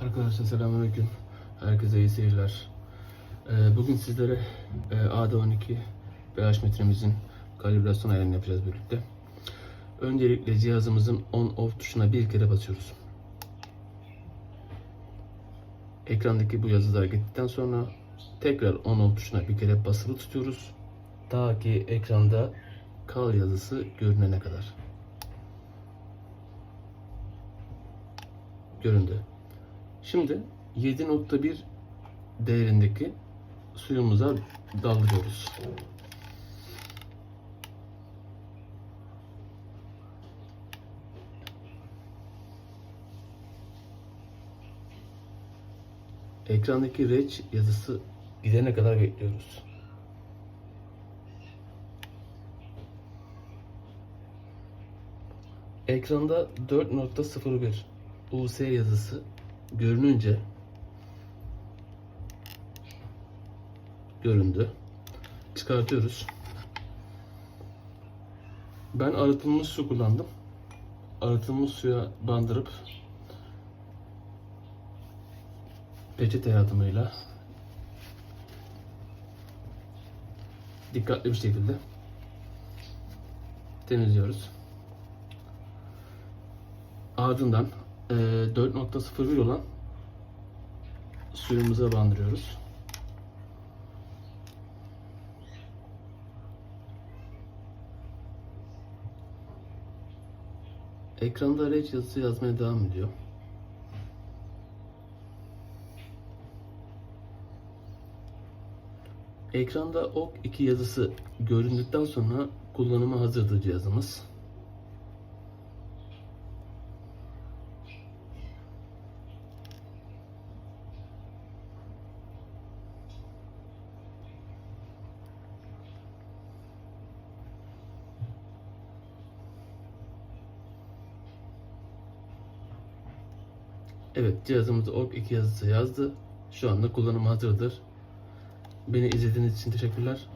Arkadaşlar selamünaleyküm. Herkese iyi seyirler. Ee, bugün sizlere e, AD12 BH metremizin kalibrasyon ayarını yapacağız birlikte. Öncelikle cihazımızın on off tuşuna bir kere basıyoruz. Ekrandaki bu yazılar gittikten sonra tekrar on off tuşuna bir kere basılı tutuyoruz. Ta ki ekranda kal yazısı görünene kadar. Göründü. Şimdi 7.1 değerindeki suyumuza daldırıyoruz. Ekrandaki reç yazısı gidene kadar bekliyoruz. Ekranda 4.01 US yazısı görününce göründü. Çıkartıyoruz. Ben arıtılmış su kullandım. Arıtılmış suya bandırıp peçete yardımıyla dikkatli bir şekilde temizliyoruz. Ardından 4.01 olan suyumuza bandırıyoruz. Ekranda reç yazısı yazmaya devam ediyor. Ekranda OK 2 yazısı göründükten sonra kullanıma hazırdır cihazımız. Evet cihazımızda OK 2 yazısı yazdı. Şu anda kullanıma hazırdır. Beni izlediğiniz için teşekkürler.